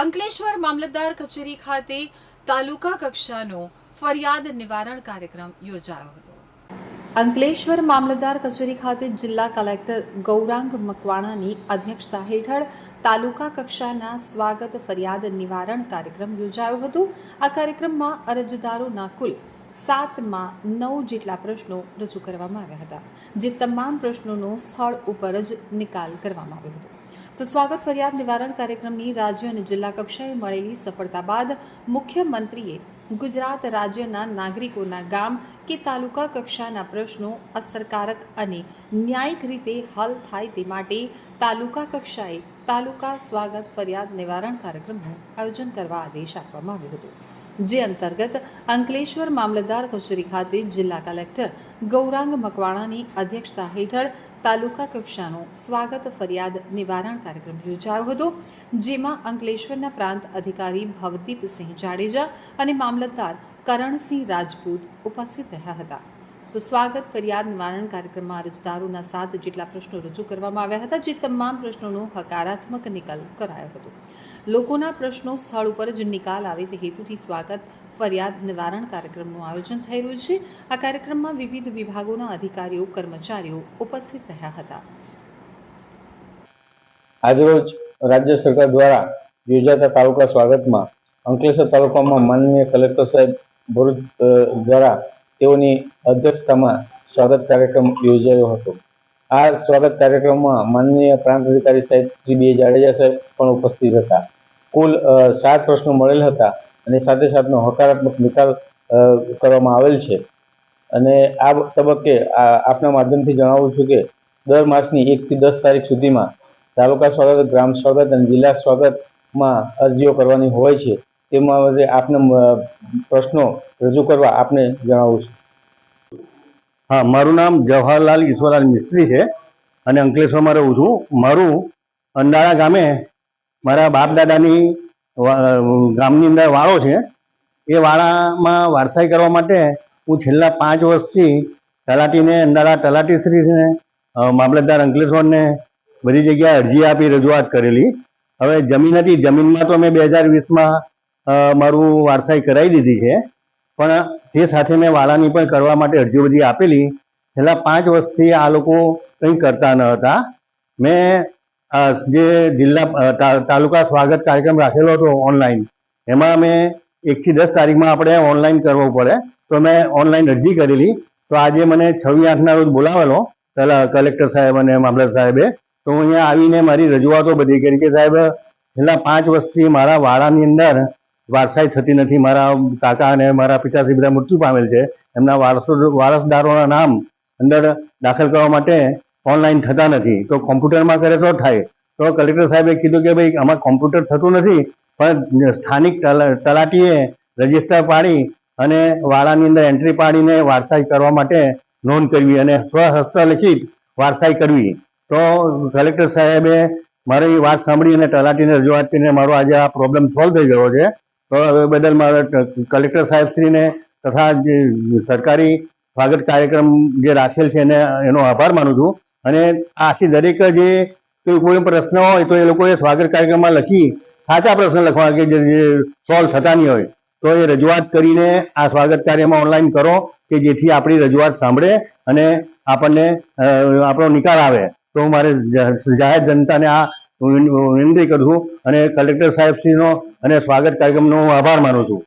અંકલેશ્વર મામલતદાર કચેરી ખાતે તાલુકા કક્ષાનો ફરિયાદ નિવારણ કાર્યક્રમ યોજાયો હતો. અંકલેશ્વર મામલતદાર કચેરી ખાતે જિલ્લા કલેક્ટર ગૌરાંગ મકવાણાની અધ્યક્ષતા હેઠળ તાલુકા કક્ષાના સ્વાગત ફરિયાદ નિવારણ કાર્યક્રમ યોજાયો હતો. આ કાર્યક્રમમાં અરજદારોના કુલ સાતમાં નવ જેટલા પ્રશ્નો રજૂ કરવામાં આવ્યા હતા, જે તમામ પ્રશ્નોનો સ્થળ ઉપર જ નિકાલ કરવામાં આવ્યો હતો. તો સ્વાગત ફરિયાદ નિવારણ કાર્યક્રમની રાજ્ય અને જિલ્લા કક્ષાએ મળેલી સફળતા બાદ મુખ્યમંત્રીએ ગુજરાત રાજ્યના નાગરિકોના ગામ કે તાલુકા કક્ષાના પ્રશ્નો અસરકારક અને ન્યાયિક રીતે હલ થાય તે માટે તાલુકા કક્ષાએ તાલુકા સ્વાગત ફરિયાદ નિવારણ કાર્યક્રમનું આયોજન કરવા આદેશ આપવામાં આવ્યો હતો. જે અંતર્ગત અંકલેશ્વર મામલતદાર કચેરી ખાતે જિલ્લા કલેક્ટર ગૌરાંગ મકવાણાની અધ્યક્ષતા હેઠળ તાલુકા કક્ષાનો સ્વાગત ફરિયાદ નિવારણ કાર્યક્રમ યોજાયો હતો, જેમાં અંકલેશ્વરના પ્રાંત અધિકારી ભવદીપસિંહ જાડેજા અને મામલતદાર કરણસિંહ રાજપૂત ઉપસ્થિત રહ્યા હતા. તો સ્વાગત, ફરિયાદ, નિવારણ કાર્યક્રમમાં અરજદારોના સાત જેટલા પ્રશ્નો રજૂ કરવામાં આવ્યા હતા, જે તમામ પ્રશ્નોનો હકારાત્મક નિકાલ કરાયો હતો. લોકોના પ્રશ્નો સ્થળ ઉપર જ નિકાલ આવે તે હેતુથી સ્વાગત, ફરિયાદ, નિવારણ કાર્યક્રમનું આયોજન થઈ રહ્યું છે. આ કાર્યક્રમમાં વિવિધ વિભાગોના અધિકારીઓ, કર્મચારીઓ ઉપસ્થિત રહ્યા હતા. આજરોજ રાજ્ય સરકાર દ્વારા યોજાતા તાલુકા સ્વાગતમાં અંકલેશ્વર તાલુકામાં માનનીય કલેક્ટર સાહેબ ભરૂચ દ્વારા તેઓની અધ્યક્ષતામાં સ્વાગત કાર્યક્રમ યોજાયો હતો. આ સ્વાગત કાર્યક્રમમાં માનનીય પ્રાંત અધિકારી સાહેબ શ્રી બી જાડેજા સાહેબ પણ ઉપસ્થિત હતા. કુલ સાત પ્રશ્નો મળેલ હતા અને સાથે સાથનો હકારાત્મક નિકાલ કરવામાં આવેલ છે. અને આ તબક્કે આપના માધ્યમથી જણાવું છું કે દર માસની એકથી દસ તારીખ સુધીમાં તાલુકા સ્વાગત, ગ્રામ સ્વાગત અને જિલ્લા સ્વાગતમાં અરજીઓ કરવાની હોય છે. તેમાં આપને પ્રશ્નો રજૂ કરવા આપને જણાવું છું. હા, મારું નામ જવાહરલાલ ઈશ્વરલાલ મિસ્ત્રી છે અને અંકલેશ્વરમાં રહું છું. મારું અંડાળા ગામે મારા બાપ દાદાની ગામની અંદર વાળો છે. એ વાળામાં વારસાઈ કરવા માટે હું છેલ્લા પાંચ વર્ષથી તલાટીને, અંડાળા તલાટીશ્રીને શ્રીને મામલતદાર અંકલેશ્વરને બધી જગ્યાએ અરજી આપી, રજૂઆત કરેલી. હવે જમીન હતી. જમીનમાં તો મેં બે હજાર વીસમાં મારું વારસાઈ કરાવી દીધી છે. પણ તે સાથે મેં વાળાની પણ કરવા માટે અરજીઓ બધી આપેલી. છેલ્લા પાંચ વર્ષથી આ લોકો કંઈ કરતા ન હતા. મેં જે જિલ્લા તાલુકા સ્વાગત કાર્યક્રમ રાખેલો હતો ઓનલાઈન, એમાં મેં એકથી દસ તારીખમાં આપણે ઓનલાઈન કરવો પડે. તો મેં ઓનલાઈન અરજી કરેલી. તો આજે મને છવ્વી આઠના રોજ બોલાવેલો પહેલાં કલેક્ટર સાહેબ અને મામલતદાર સાહેબે. તો હું અહીંયા આવીને મારી રજૂઆતો બધી કરી કે સાહેબ, છેલ્લા પાંચ વર્ષથી મારા વાળાની અંદર વારસાઈ થતી નથી. મારા કાકા અને મારા પિતાશ્રી બધા મૃત્યુ પામેલ છે. એમના વારસો, વારસદારોના નામ અંદર દાખલ કરવા માટે ઓનલાઈન થતા નથી. તો કોમ્પ્યુટરમાં કરે તો થાય. તો કલેક્ટર સાહેબે કીધું કે ભાઈ, આમાં કોમ્પ્યુટર થતું નથી, પણ સ્થાનિક તલા- તલાટીએ રજિસ્ટર પાડી અને વાળાની અંદર એન્ટ્રી પાડીને વારસાઈ કરવા માટે નોંધ કરવી અને સ્વહસ્તલિખિત વારસાઈ કરવી. તો કલેક્ટર સાહેબે મારી વાત સાંભળી અને તલાટીને રજૂઆત કરીને મારો આજે આ પ્રોબ્લેમ સોલ્વ થઈ ગયો છે. તો હવે બદલ મારા કલેક્ટર સાહેબશ્રીને તથા જે સરકારી સ્વાગત કાર્યક્રમ જે રાખેલ છે એને, એનો આભાર માનું છું. અને આથી દરેક જે કોઈ પ્રશ્ન હોય તો એ લોકોએ સ્વાગત કાર્યક્રમમાં લખી સાચા પ્રશ્ન લખવા કે જે સોલ્વ થતા નહીં હોય, તો એ રજૂઆત કરીને આ સ્વાગત કાર્યમાં ઓનલાઈન કરો કે જેથી આપણી રજૂઆત સાંભળે અને આપણને આપણો નિકાલ આવે. તો મારે જાહેર જનતાને આ વિન- વિનંતી કરું છું અને કલેક્ટર સાહેબશ્રીનો અને સ્વાગત કાર્યક્રમનો હું આભાર માનું છું.